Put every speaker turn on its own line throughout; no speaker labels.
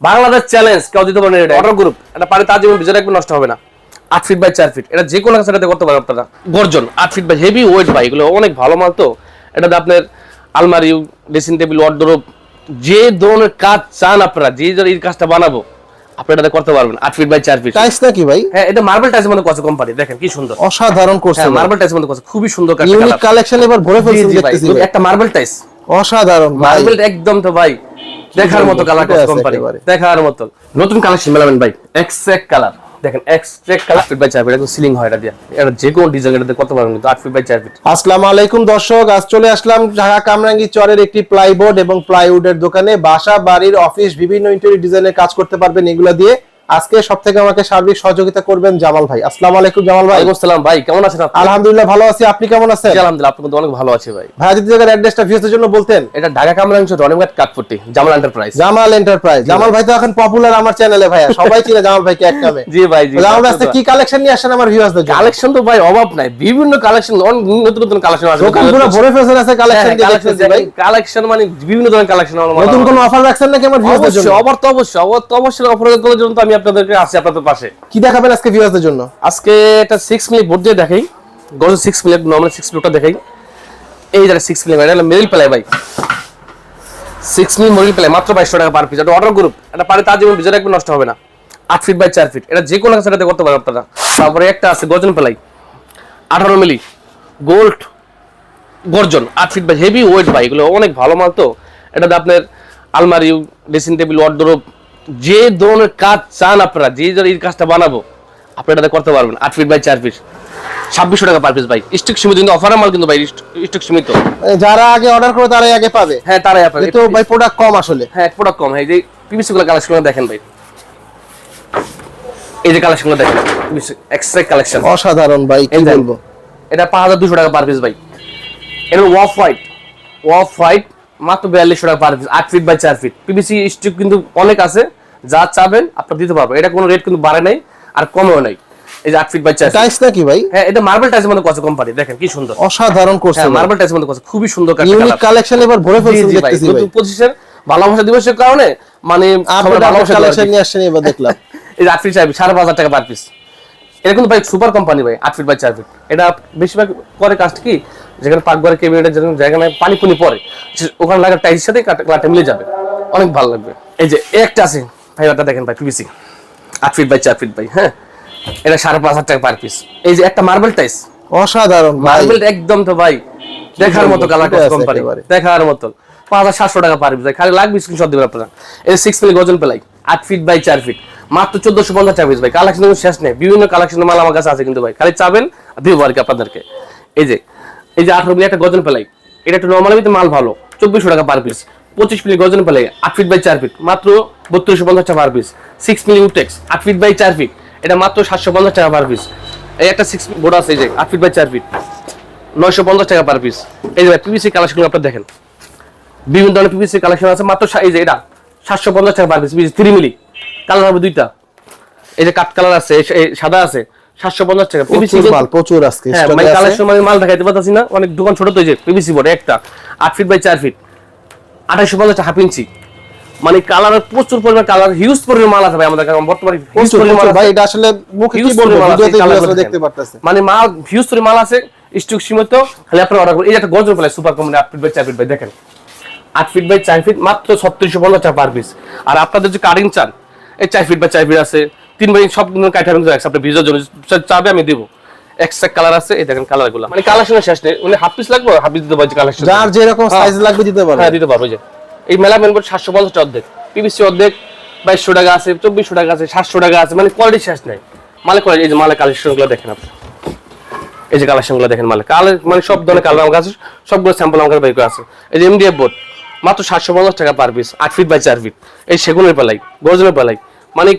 Bangladesh challenge কেউ দিতে পারেন এটা অর্ডার গ্রুপ এটা পারে তার জীবন একদম নষ্ট হবে না। আট ফিট বাই চার ফিট এটা যে কোনো কাছাকাছি করতে পারেন আপনারা। গর্জন আট feet by heavy weight by এগুলো অনেক ভালো মাল তো। এটাতে আপনার আলমারি ড্রেসিং টেবিল ওয়ার্ডরোব যে ধরনের কাজ চান আপনারা যে ধরনের এই কাজটা বানাবো আপনি এটাতে করতে পারবেন আট ফিট বাই চার ফিট
টাইস নাকি ভাই?
হ্যাঁ এটা মার্বেল টাইসের মধ্যে কত কোম্পানি দেখেন কি সুন্দর।
অসাধারণ করছে
হ্যাঁ মার্বেল টাইসের মধ্যে কত খুবই সুন্দর কাজ
ইউনিক কালেকশন এবার ভরে ভাই।
একটা মার্বেল টাইস
অসাধারণ
মার্বেল একদম তো ভাই। দেখার মতো কালার কোম্পানি দেখার মতো। নতুন কালেকশন মেলাবেন ভাই এক্সেক কালার দেখেন কালার ফিট বাই 4 ফিট একদম সিলিং হয় এটা দিয়ে। এটা যে কোন ডিজাইন এটাতে কত পারবেন কিন্তু 8 ফিট বাই 4 ফিট
আসসালামু আলাইকুম দর্শক আজ চলে আসলাম ঢাকা কামরাঙ্গি চরের একটি প্লাইবোর্ড এবং প্লাইউডের দোকানে। বাসা বাড়ির অফিস বিভিন্ন ইন্টেরিয়র ডিজাইনের কাজ করতে পারবেন এগুলা দিয়ে। আজকে সব থেকে আমাকে সার্বিক সহযোগিতা করবেন জামাল ভাই। আসসালামু আলাইকুম জামাল ভাই।
আসসালাম ভাই কেমন আছেন আপনি?
আলহামদুলিল্লাহ ভালো আছি। আপনি কেমন আছেন?
আলহামদুলিল্লাহ আপনি অনেক ভালো আছে ভাই।
ভাই যদি জায়গার অ্যাড্রেসটা ভিউজের জন্য বলতেন।
এটা ঢাকা কামরাংশ রনিমঘাট কাঠপট্টি জামাল এন্টারপ্রাইজ
জামাল এন্টারপ্রাইজ জামাল ভাই তো এখন পপুলার আমার চ্যানেলে ভাইয়া। সবাই চিনে জামাল ভাইকে এক নামে।
জি ভাই জি
জামাল ভাই কি কালেকশন নিয়ে আসেন আমার ভিউয়ারদের জন্য?
কালেকশন তো ভাই অভাব নাই। বিভিন্ন কালেকশন অনেক নতুন নতুন কালেকশন আছে
দোকান পুরো ভরে ফেলছেন আছে কালেকশন দিয়ে ভাই।
কালেকশন মানে বিভিন্ন ধরনের কালেকশন
নতুন কোনো অফার রাখছেন নাকি আমার ভিউয়ারদের
অবশ্যই
জন্য
তো অবশ্যই তো অবশ্যই অফার করার জন্য আমি আপনাদেরকে আছি আপনাদের পাশে।
কি দেখাবেন আজকে ভিউয়ারদের জন্য?
আজকে এটা সিক্স মিনিট বোর্ড দিয়ে দেখাই। গজ সিক্স মিনিট নর্মাল সিক্স মিনিটটা দেখাই। এই যারা সিক্স মিনিট এটা মেরিল প্লাই ভাই সিক্স মিনিট মরিল প্লাই মাত্র টাকা পার পিস এটা অর্ডার গ্রুপ এটা পারে তার জীবন একদম নষ্ট হবে না। আট ফিট বাই চার ফিট এটা যে কোনো কাছাকাছি করতে পারেন আপনারা। তারপরে একটা আছে গজন প্লাই আঠারো মিলি গোল্ড গর্জন আট feet by heavy weight by এগুলো অনেক ভালো মাল তো। এটাতে আপনার আলমারি ড্রেসিং টেবিল ওয়ার্ডরোব যে ধরনের কাজ চান আপনারা যে ধরনের এই কাজটা বানাবো আপনি এটাতে করতে পারবেন। আট ফিট বাই চার ফিট ছাব্বিশশো টাকা পার পিস ভাই। স্টক সীমিত কিন্তু অফারের মাল কিন্তু ভাই স্টক সীমিত।
যারা আগে অর্ডার করে তারাই আগে পাবে।
হ্যাঁ তারাই আপনার
তো ভাই প্রোডাক্ট কম আসলে।
হ্যাঁ প্রোডাক্ট কম। এই যে পিভিসি গুলো কালেকশন দেখেন ভাই। এই যে কালেকশনগুলো দেখেন এক্সট্রা কালেকশন
অসাধারণ ভাই কি বলব?
এটা পাঁচ হাজার দুশো টাকা পার পিস ভাই। এটা ওয়াফ হোয়াইট ওয়াফ হোয়াইট মাত্র বিয়াল্লিশশো টাকা পার পিস আট ফিট বাই চার ফিট পিভিসি স্টিক কিন্তু অনেক আছে। যা চাবেন আপনার দিতে পারব এটা কোনো রেট কিন্তু বাড়ে নাই আর কমেও নাই। এই যে আট ফিট বাই চার feet।
টাইস নাকি ভাই?
হ্যাঁ এটা মার্বেল মধ্যে কোম্পানি দেখেন কি সুন্দর।
অসাধারণ করছে
হ্যাঁ মার্বেল মধ্যে খুবই সুন্দর কাজ
ইউনিক কালেকশন এবার ভরে ফেলছেন দেখতেছি ভাই।
ভালোবাসা দিবসের কারণে মানে
আপনি
সবার ভালোবাসা
কালেকশন নিয়ে আসছেন এবার দেখলাম।
এই যে আট ফিট চার ফিট সাড়ে পাঁচ হাজার টাকা পার পিস এটা কিন্তু ভাই সুপার কোম্পানি ভাই আট ফিট বাই চার ফিট এটা বেশিরভাগ করে কাজটা কি যেখানে পাকঘরে কেবিনেটের যেখানে যেখানে পানি পুনি পড়ে। ওখানে লাগা টাইসের সাথে কালারটা মিলে যাবে। অনেক ভালো লাগবে। এই যে একটা আছে। ভাই ওটা দেখেন ভাই পিভিসি আট ফিট বাই চার ফিট ভাই হ্যাঁ? এটা সাড়ে পাঁচ হাজার টাকা পার পিস এই যে একটা মার্বেল টাইস
অসাধারণ
মার্বেল একদম তো ভাই দেখার মতো কালার কোম্পানি দেখার মতো। পাঁচ হাজার সাতশো টাকা পার পিস খালি লাগবে স্ক্রিনশট দেবেন আপনারা। এই সিক্স মিলি গজন পেলাই আট ফিট বাই চার ফিট মাত্র চোদ্দশো পঞ্চাশ টাকা পিস ভাই কালেকশন শেষ নেই। বিভিন্ন কালেকশন মাল আমার কাছে আছে কিন্তু ভাই। খালি চাবেন দিব আর কি আপনাদেরকে। এই যে এই যে আঠারো মিলি একটা গজন পেলাই এটা একটু নর্মালি মাল ভালো। চব্বিশশো টাকা পার পিস পঁচিশ মিলি গজন পেলাই আট ফিট বাই চার ফিট মাত্র বত্রিশশো পঞ্চাশ টাকা পার পিস সিক্স মিলি উটেক্স আট ফিট বাই চার ফিট এটা মাত্র সাতশো পঞ্চাশ টাকা পার পিস এই একটা সিক্স বোর্ড আছে এই যে আট ফিট বাই চার ফিট নয়শো পঞ্চাশ টাকা পার পিস এই যে পিভিসি কালেকশন আপনার দেখেন। বিভিন্ন ধরনের পিভিসি কালেকশন আছে মাত্র এই যে এটা সাতশো পঞ্চাশ টাকা per piece three milli. Colour হবে দুইটা। এই যে কাঠ কালার আছে সাদা আছে সাতশো পঞ্চাশ টাকা। পিভিসি
মাল প্রচুর আজকে
হ্যাঁ মানে
আছে।
কালেকশন মানে মাল দেখাইতে পারতাছি না অনেক দোকান ছোট তো এই যে পিভিসি বোর্ড একটা। আট ফিট বাই চার ফিট আঠাইশো পঞ্চাশ হাফ ইঞ্চি। মানে কালারের প্রচুর পরিমাণ কালার হিউজ পরিমাণ মাল আছে ভাই আমাদের কাছে বর্তমানে হিউজ পরিমাণ
ভাই এটা আসলে মুখে কি বলব? ভিডিওতে
কালার
আসলে দেখতে পারতেছে
মানে মাল হিউজ পরিমাণ মাল আছে স্টক সীমিত খালি আপনার অর্ডার করুন। এই একটা গর্জন প্লাই সুপার কোম্পানি আট ফিট বাই চার ফিট ভাই দেখেন। আট ফিট বাই চার ফিট মাত্র ছত্রিশশো পঞ্চাশ টাকা পার পিস আর আপনাদের যে কাটিং চান এই চার ফিট বাই চার ফিট আছে। তিন বাই সব কাঠা একসাথে আপনি ভিজার জন্য চাবে আমি দেবো। এক্সট্রা কালার আছে এই দেখেন কালার মানে কালেকশনের শেষ নেই। উনি হাফ পিস লাগবে হাফ পিস দিতে পারছি কালেকশন
যার যেরকম
হ্যাঁ।
সাইজ লাগবে দিতে পারবে।
হ্যাঁ দিতে পারব যে। এই মেলা মেনবোর্ড সাতশো পঞ্চাশ অর্ধেক। পিভিসি অর্ধেক বাইশশো টাকা আছে চব্বিশশো টাকা আছে সাতশো টাকা আছে মানে কোয়ালিটি শেষ নেই। মালে কোয়ালিটি এই যে মালের কালেকশন দেখেন আপনি। এই যে কালেকশনগুলো দেখেন মালে। কালার মানে সব ধরনের কালার আমার কাছে সবগুলো স্যাম্পল আমার কাছে বের আছে। এই যে এমডিএফ বোর্ড মাত্র সাতশো পঞ্চাশ টাকা পার পিস আট ফিট বাই চার ফিট এই সেগুনের পেলাই গর্জনের পেলাই। মানে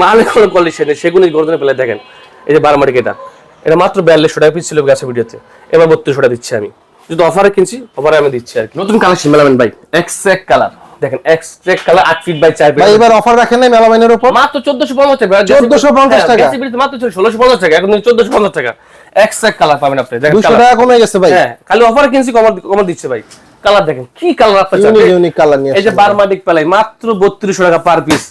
মালে কোনো কোয়ালিটি নেই সেগুনের গর্জনের পেলাই দেখেন। এই যে বারমাটিক এটা এটা মাত্র বিয়াল্লিশশো টাকা পিস ছিল গেছে ভিডিওতে। এবার বত্রিশশো টাকা দিচ্ছি আমি। যদি অফারে কিনছি অফারে আমি দিচ্ছি আর কি। নতুন কালেকশন মেলাবেন ভাই এক্সেক কালার দেখেন এক্সেক কালার আট ফিট বাই চার ফিট
ভাই এবার অফার রাখেন নাই মেলামাইনের উপর?
মাত্র চোদ্দশো পঞ্চাশ টাকা।
1450 টাকা?
হ্যাঁ, বিলিতে মাত্র ষোলোশো পঞ্চাশ টাকা। এখন চোদ্দশো পঞ্চাশ টাকা এক্সেক কালার পাবেন আপনি। দেখেন।
টাকা কমে গেছে ভাই।
হ্যাঁ খালি অফারে কিনছি কমার কমার দিচ্ছে ভাই। কালার দেখেন কি কালার আপনার
ইউনিক ইউনিক কালার নিয়ে
এই যে। বারমাটিক পেলাই মাত্র বত্রিশশো টাকা পার পিস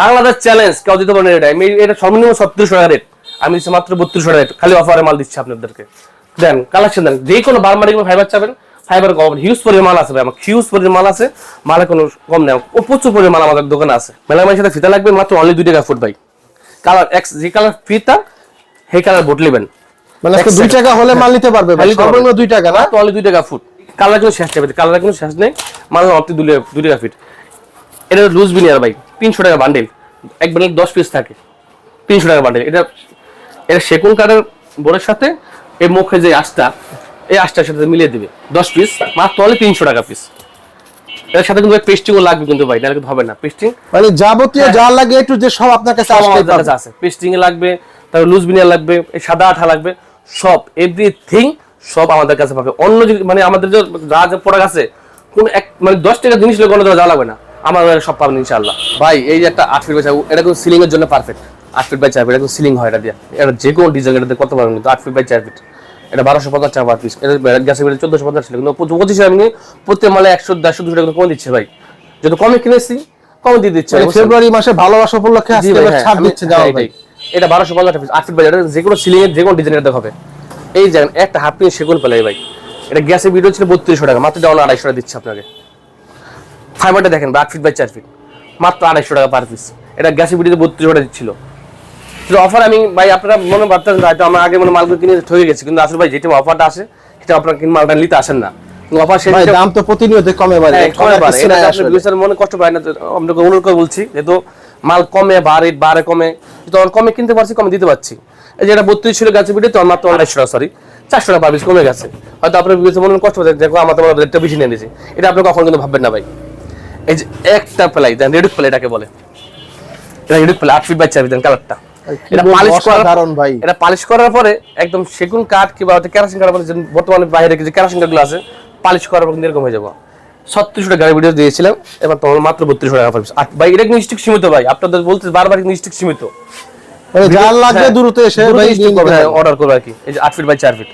বাংলাদেশ চ্যালেঞ্জ কেউ দিতে পারেন এটা। এটা সর্বনিম্ন ছত্রিশশো টাকা রেট আমি দিচ্ছি মাত্র বত্রিশশো টাকা খালি অফারে মাল দিচ্ছি আপনাদেরকে। দেন কালেকশন দেন। যে কোনো বারমারি ফাইবার চাবেন। ফাইবার কম হিউজ পরিমাণ মাল আছে ভাই আমার। হিউজ পরিমাণ মাল আছে। মালে কোনো কম নেই। ও প্রচুর পরিমাণ মাল আমাদের দোকানে আছে। মেলা মাসের সাথে ফিতা লাগবে মাত্র অনলি দুই টাকা ফুট ভাই। কালার এক্স যে কালার ফিতা সেই কালার বোট নেবেন।
মানে দুই টাকা হলে মাল নিতে পারবে সর্বনিম্ন দুই টাকা না?
অনলি দুই টাকা ফুট কালার কোনো শেষ নেই কালার কোনো শেষ নেই। দুই টাকা- দুই টাকা ফিট এটা লুজ বিনিয়ার ভাই। তিনশো টাকা বান্ডেল এক বান্ডেল দশ পিস থাকে। তিনশো টাকা বান্ডেল এটা এটা সেকুন কাঠের বোর্ডের সাথে এই মুখে যে আঁশটা এই আঁশটার সাথে মিলিয়ে দিবে। দশ পিস মাত্র হলে তিনশো টাকা পিস এর সাথে কিন্তু পেস্টিংও লাগবে কিন্তু ভাই হবে না। পেস্টিং
মানে যাবতীয় যা লাগে একটু যে সব আপনার কাছে
সব আমাদের কাছে আছে। পেস্টিং লাগবে তারপর লুজ বিনিয়ার লাগবে এই সাদা আঠা লাগবে সব এভরিথিং সব আমাদের কাছে পাবে। অন্য মানে আমাদের যে যা যা প্রোডাক্ট আছে কোন এক মানে দশ টাকা জিনিস লাগবে না। আমার সব পাবেন ইনশাআল্লাহ। ভাই এই যে একটা আট ফিট এটা কিন্তু সিলিং এর জন্য পারফেক্ট আট ফিট বাই চার ফিট এটা কিন্তু সিলিং হয় এটা দিয়ে। এটা যে কোনো ডিজাইন এটা কত পারবেন কিন্তু আট ফিট বাই চার ফিট এটা বারোশো পঞ্চাশ টাকা পার পিস এটা গ্যাসের বিল চোদ্দশো পঞ্চাশ ছিল কিন্তু পঁচিশে আমি প্রত্যেক মালে একশো দেড়শো দুশো টাকা কমে দিচ্ছে ভাই। যত কমে কিনেছি কমে দিয়ে দিচ্ছে।
মানে ফেব্রুয়ারি মাসে ভালোবাসা উপলক্ষে
হ্যাঁ,
ছাড় দিচ্ছে
হ্যাঁ,
ভাই।
এটা বারোশো পঞ্চাশ পিস আট ফিট বাই এটা যে কোনো সিলিং এর যে কোনো ডিজাইনের দেখো হবে এই যে একটা হাফ পিস সেগুন পেলাই ভাই। এটা গ্যাসের ভিডিও ছিল বত্রিশশো টাকা মাত্র ডাউন আড়াইশো টাকা দিচ্ছে আপনাকে। ফাইবারটা দেখেন আট ফিট বাই চার ফিট মাত্র আড়াইশো টাকা পার পিস এটা গ্যাসের ভিডিওতে বত্রিশশো টাকা দিচ্ছিল। অফার আমি ভাই আপনারা মনে ভাবতেন হয়তো আমরা আগে মনে মালগুলো কিনে ঠকে গেছি কিন্তু আসলে ভাই যেটা অফারটা আসে সেটা আপনারা কিন্তু মালটা নিতে আসেন না। অফার
ভাই
সেটা
দাম তো প্রতিনিয়ত কমে বাড়ে
হ্যাঁ, কমে বাড়ে। এটা
আসলে।
মনে কষ্ট পায় না আপনাকে অনুরোধ করে বলছি যেহেতু মাল কমে বাড়ে বাড়ে কমে তখন কমে কিনতে পারছি কমে দিতে পারছি। এই যে এটা বত্রিশ ছিল গাছের ভিডিও তখন মাত্র আড়াইশো টাকা সরি চারশো টাকা পাবিস কমে গেছে। হয়তো আপনার business মনে কষ্ট পাচ্ছে দেখো আমার তোমার রেটটা বেশি নিয়ে দিয়েছি এটা আপনি কখন কিন্তু ভাববেন না ভাই। এই যে একটা প্লাই দেন রেডিক প্লাই এটাকে বলে। এটা রেডিক প্লাই আট ফিট বাই চাবি দেন কালারটা এটা পালিশ করার
ভাই।
এটা পালিশ করার পরে একদম সেগুন কাঠ কিংবা কেরাসিন কাঠ বলে বর্তমানে বাইরে যে কেরাসিন কাঠগুলো আছে পালিশ করার পর এরকম হয়ে যাব। ছত্রিশশো টাকা ভিডিও দিয়েছিলাম এবার তোমার মাত্র বত্রিশশো টাকা পাচ্ছি ভাই এটা কিন্তু স্টিক সীমিত ভাই? আপনাদের বলতে বারবার কিন্তু স্টিক সীমিত?
যার লাগবে
হ্যাঁ,
দ্রুত এসে ভাই।
অর্ডার করব। আর কি। এই যে আট ফিট বাই চার ফিট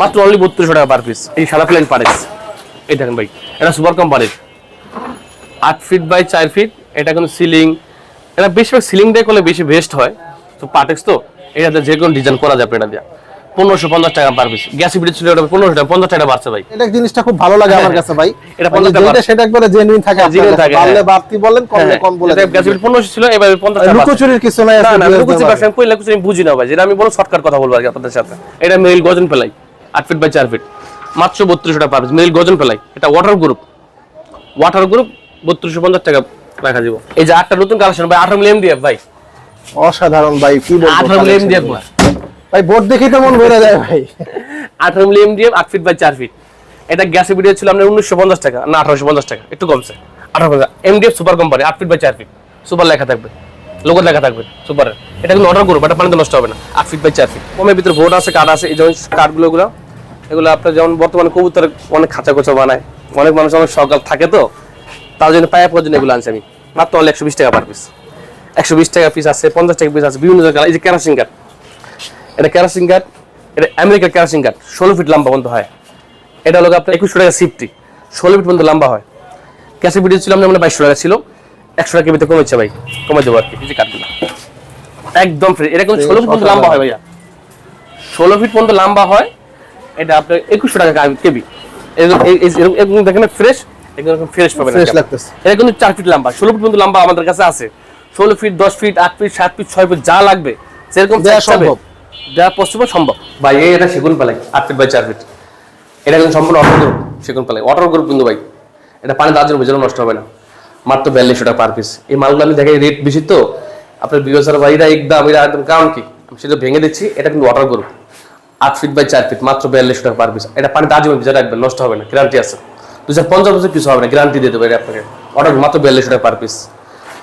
মাত্র অনলি বত্রিশশো টাকা পার পিস এই সাদা প্লেন পারেক্স এই দেখেন ভাই এটা সুপার কোম্পানির আট ফিট বাই চার ফিট এটা কিন্তু সিলিং এটা বেশিরভাগ সিলিং দিয়ে করলে বেশি বেস্ট হয়। তো পাটেক্স তো এটাতে যে কোনো ডিজাইন করা যাবে এটা দিয়ে। পনেরোশো পঞ্চাশ টাকা পার পিস গ্যাস ছিল ওটা পনেরোশো টাকা পঞ্চাশ টাকা বাড়ছে ভাই।
এটা জিনিসটা খুব ভালো লাগে আমার কাছে ভাই।
এটা
মানে
পঞ্চাশ টাকা
সেটা একবারে জেনুইন থাকে
হ্যাঁ,
কাছে।
থাকে,
বাড়লে
হ্যাঁ।
বাড়তি বলেন কমলে কম বলে
গ্যাস পনেরোশো ছিল এবার পঞ্চাশ টাকা
লুকোচুরির কিছু নাই
না না লুকোচুরি
দেওয়ার।
ব্যবসা আমি বুঝি না ভাই যেটা আমি বলো শর্টকাট কথা বলব আর আপনাদের সাথে। এটা মেল গজন পেলাই আট ফিট বাই চার ফিট মাত্র বত্রিশশো টাকা পাবে মেল গজন পেলাই এটা ওয়াটার গ্রুপ ওয়াটার গ্রুপ বত্রিশশো পঞ্চাশ টাকা রাখা যাব। এই যে আটটা নতুন কালেকশন ভাই আঠারো মিলিয়ন দিয়ে ভাই।
অসাধারণ ভাই কি বলব ভাই বোর্ড দেখেই তো মন ভরে যায় ভাই।
আঠারো মিলিয়ন দিয়ে আট ফিট বাই চার ফিট এটা গ্যাসের ভিডিও ছিল উনিশশো পঞ্চাশ টাকা না আঠারোশো পঞ্চাশ টাকা একটু কমছে। আঠারো এমডিএফ সুপার কোম্পানি আট ফিট বাই চার ফিট সুপার লেখা থাকবে লোগো লেখা থাকবে সুপারের এটা কিন্তু অর্ডার করব এটা পানিতে নষ্ট হবে না আট ফিট বাই চার ফিট কমের ভিতরে বোর্ড আছে কাঠ আছে এই যেমন কাঠগুলো এগুলো এগুলো আপনার যেমন বর্তমানে কবুতর অনেক খাঁচা কোচা বানায় অনেক মানুষ অনেক সকাল থাকে তো তার জন্য পায়া পর্যন্ত এগুলো আনছি আমি। মাত্র একশো বিশ টাকা পার পিস একশো বিশ টাকা পিস আছে পঞ্চাশ টাকা পিস আছে বিভিন্ন জায়গায় এই যে কেরাসিন কাঠ এটা কেরাসিন কাঠ এটা আমেরিকার কেরাসিন কাঠ ষোলো ফিট লম্বা পর্যন্ত হয়। এটা হলো আপনার একুশশো টাকা সিফটি ষোলো ফিট পর্যন্ত লম্বা হয়। ক্যাসে ভিডিও ছিল আমরা বাইশশো টাকা ছিল। একশো টাকা ভিতরে কমেছে ভাই কমে দেবো আর কি এই যে কাঠগুলো একদম ফ্রেশ এটা কিন্তু ষোলো ফিট পর্যন্ত লম্বা হয় ভাইয়া। ষোলো ফিট পর্যন্ত লম্বা হয় এটা আপনার একুশশো টাকা কেবি। এরকম দেখেন ফ্রেশ একদম ফ্রেশ পাবেন এটা কিন্তু চার ফিট লম্বা ষোলো ফিট পর্যন্ত লম্বা আমাদের কাছে আছে। ষোলো ফিট দশ ফিট আট ফিট সাত ফিট ছয় ফিট যা লাগবে সেরকম
সম্ভব।
দেওয়া পসিবল সম্ভব। ভাই এই এটা সেগুন পালাই আট ফিট বাই চার ফিট এটা কিন্তু সম্পূর্ণ অটো গ্রুপ সেগুন পালাই। অটো গ্রুপ কিন্তু ভাই এটা পানি দাঁড়ার জন্য নষ্ট হবে না। মাত্র বিয়াল্লিশশো টাকা পার পিস এই মালগুলো আমি দেখাই রেট বেশি তো আপনার বিবেচার ভাই এটা একদম এটা একদম কারণ কি? আমি সেটা ভেঙে দিচ্ছি এটা কিন্তু ওয়াটার গ্রুপ আট ফিট বাই চার ফিট মাত্র বিয়াল্লিশশো টাকা পার পিস এটা পানি দাঁড় জন্য ভিজা রাখবেন নষ্ট হবে না গ্যারান্টি আছে। দু হাজার পঞ্চাশ বছর কিছু হবে না গ্যারান্টি দিয়ে দেবো এটা আপনাকে। অর্ডার মাত্র বিয়াল্লিশশো টাকা পার পিস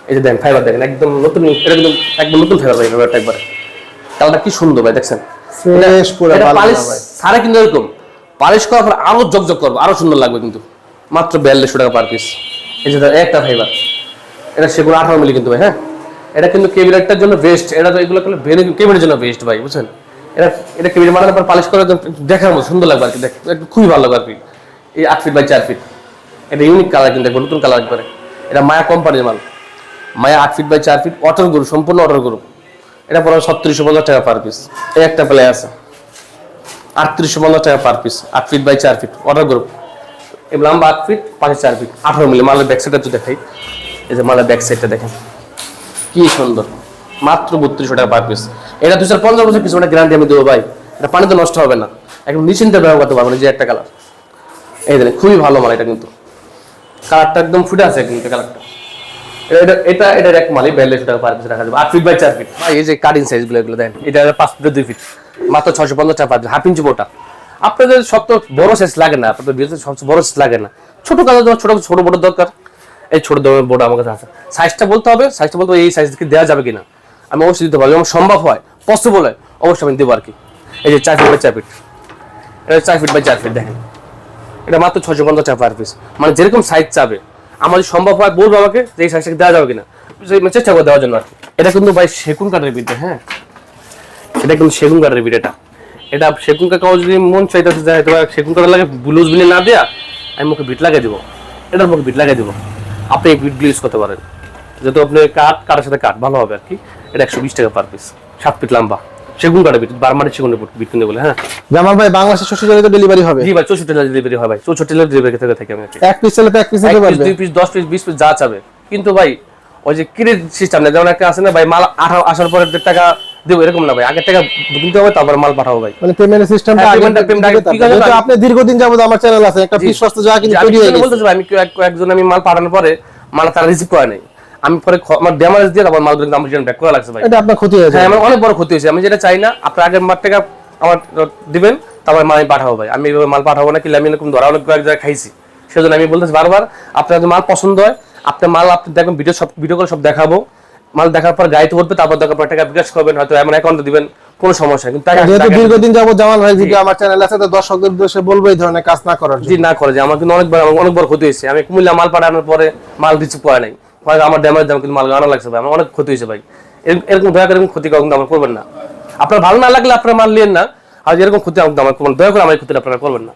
এই যে দেখেন ফাইবার দেখেন একদম নতুন এটা কিন্তু একদম নতুন ফাইবার ভাই ফাইবারটা একবার। কালারটা কি সুন্দর ভাই দেখছেন?
ফ্রেশ পুরো ভালো
পালিশ সারা কিন্তু এরকম। পালিশ করার পর আরও জকজক করবে আরও সুন্দর লাগবে কিন্তু। মাত্র বিয়াল্লিশশো টাকা পার পিস এই যে একটা ফাইবার এটা সেগুলো আঠারো মিলি কিন্তু ভাই হ্যাঁ? এটা কিন্তু কেবিনেটটার জন্য বেস্ট এটা তো এগুলো করলে কেবিনের জন্য বেস্ট ভাই বুঝছেন? এটা এটা কেবিনেট বানানোর পর পালিশ করে দেখার মতো সুন্দর লাগবে আর কি দেখ একদম খুবই ভালো লাগবে আর কি। এই আট ফিট বাই চার ফিট এটা ইউনিক কালার কিন্তু নতুন কালার একবারে। এটা মায়া কোম্পানির মাল। মায়া আট ফিট বাই চার ফিট অটার গরু, সম্পূর্ণ অটার গরু। এটা পড়ে ছত্রিশশো পঞ্চাশ টাকা পার পিস এই একটা প্লে আছে। আটত্রিশশো পঞ্চাশ টাকা পার পিস আট ফিট বাই চার ফিট অর্ডার গ্রুপ এই লম্বা আট ফিট পাঁচে চার ফিট আঠারো মিলে, মালের ব্যাক সাইডটা তো দেখাই। এই যে মালের ব্যাক সাইডটা দেখেন। কি সুন্দর। মাত্র বত্রিশশো টাকা পার পিস এটা দুশো পঞ্চাশ বছর কিছু গ্যারান্টি আমি দেবো ভাই। এটা পানিতে নষ্ট হবে না। একদম নিশ্চিন্তে ব্যবহার করতে পারবেন যে একটা কালার এই দেখেন, খুবই ভালো মাল এটা কিন্তু। কালারটা একদম ফুটে আছে কিন্তু কালারটা এটা এটা এটার এক মালই বিয়াল্লিশশো টাকা পার পিস রাখা যাবে। আট ফিট বাই চার ফিট এই যে কাটিং এগুলো দেন। এটা পাঁচ ফিট দুই ফিট মাত্র ছশো পঞ্চাশ টাকা পার হাফ ইঞ্চি আপনাদের সব তো বড় সাইজ লাগে না আপনাদের বিয়েতে সবচেয়ে বড় সাইজ লাগে না। ছোট বড় দরকার। এই ছোট আমার কাছে আছে। সাইজটা বলতে হবে সাইজটা বলতে এই সাইজ কি দেওয়া যাবে কিনা? আমি অবশ্যই দিতে পারব এবং সম্ভব হয় পসিবল হয় অবশ্যই আমি দেবো আর কি। এই যে চার ফিট বাই চার ফিট এটা চার ফিট বাই চার ফিট দেখেন। এটা মাত্র ছশো পঞ্চাশ টাকা পার পিস মানে যেরকম সাইজ চাবে আমার যদি সম্ভব হয় বলব আমাকে যে এই দেওয়া যাবে কিনা। সেই মানে চেষ্টা করে দেওয়ার জন্য আর এটা কিন্তু ভাই সেগুন কাঠের বিদ্যা হ্যাঁ? এটা কিন্তু সেগুন কাঠের বিট এটা। এটা সেগুন কাকাও যদি মন চাইতেছে যায় তো সেগুন কাঠের লাগে ব্লুজ বিলে না দেয়া, আমি মুখে বিট লাগিয়ে দিব। এটার মুখে বিট লাগিয়ে দিব। আপনি এই বিট ইউজ করতে পারেন। যেহেতু আপনি কাঠ, কাঠের সাথে কাঠ ভালো হবে আর কি। এটা একশো বিশ টাকা পার পিস সাত ফিট লম্বা। সেগুন বিট বারমারি সেগুনের বিট কিনতে বলে হ্যাঁ।
জামাল ভাই বাড়িতে ডেলিভারি হবে?
জি ভাই চৌষট্টি ডেলিভারি হয় ভাই। চৌষট্টি ডেলিভারি থেকে থাকি আমি
এক পিস চাইলে এক পিস নিতে পারবে।
দুই পিস দশ পিস বিশ পিস যা চাবে। কিন্তু ভাই ওই যে ক্রেডিট সিস্টেম না যেমন একটা আছে না ভাই মাল আসার পরে টাকা দেবো এরকম না ভাই। আগের টাকা কিনতে হবে তারপর মাল পাঠাবো ভাই।
মানে পেমেন্ট সিস্টেমটা
হ্যাঁ,
আগে
payment টা- payment টা আগে-
দিতে
ঠিক আছে,
হবে। যেহেতু
আমি-
আপনি দীর্ঘদিন যাবত আমার চ্যানেল আছে একটা পিস সস্তা যা কিন্তু
আমি
তৈরি হয়ে গেছে।
বলতেছি ভাই, আমি এক- একজন আমি মাল পাঠানোর পরে মাল তারা রিসিভ করে নাই আমি পরে আমার ড্যামেজ দিয়ে তারপর মাল কিন্তু আমার রিটার্ন ব্যাক করা লাগছে ভাই।
এটা আপনার ক্ষতি হয়ে
হ্যাঁ আমার অনেক বড় ক্ষতি হয়েছে। আমি যেটা চাই না আপনার আগের মাল টাকা আমার দিবেন তারপর মাল আমি পাঠাবো ভাই। আমি এভাবে মাল পাঠাবো না কি আমি এরকম ধরা অনেক কয়েক জায়গায় খাইছি। সেজন্য আমি বলতেছি বারবার আপনার যদি মাল পছন্দ হয় আপনার মাল আপনি দেখবেন ভিডিও সব ভিডিও করে সব দেখাবো। মাল দেখার পর গাড়িতে উঠবে তারপর দেখার পর টাকা বিকাশ করবেন হয়তো এমন অ্যাকাউন্টে দিবেন কোনো সমস্যা। কিন্তু
যেহেতু দীর্ঘদিন যাবত জামাল ভাই ভিডিও আমার চ্যানেল আছে তো দর্শকদের উদ্দেশ্যে বলব এই ধরনের কাজ না করার।
জি না করে যে আমার কিন্তু অনেকবার আমার অনেক বড় ক্ষতি হয়েছে। আমি কুমিল্লা মাল পাঠানোর পরে মাল রিসিভ করে নাই। ফলে আমার ড্যামেজ দাম কিন্তু মাল আনা লাগছে ভাই, আমার অনেক ক্ষতি হয়েছে ভাই। এরকম- দয়া করে এরকম ক্ষতি কখন আমার করবেন না। আপনার ভালো না লাগলে আপনার মাল নিয়েন না, আর এরকম ক্ষতি আমার করবেন দয়া করে আমার ক্ষতি আপনারা করবেন না।